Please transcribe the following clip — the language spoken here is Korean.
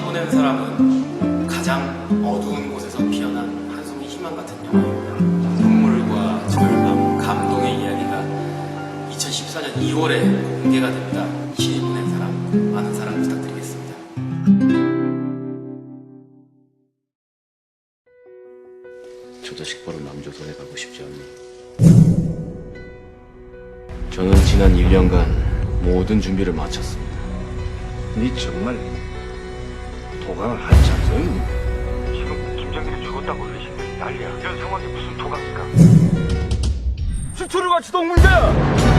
신이 보낸 사람은 가장 어두운 곳에서 피어난 한 송이 희망 같은 영화입니다. 눈물과 절망, 감동의 이야기가 2014년 2월에 공개가 됩니다. 신이 보낸 사람, 많은 사랑 부탁드리겠습니다. 저 자식 버릇 남조선에 가고 싶지 않네. 저는 지난 1년간 모든 준비를 마쳤습니다. 니 정말 도강을 할 자세요? 지금 김정일이 죽었다고 의심들이 난리야. 이런 상황에 무슨 도감입니까? 수초를 같이 동문이다!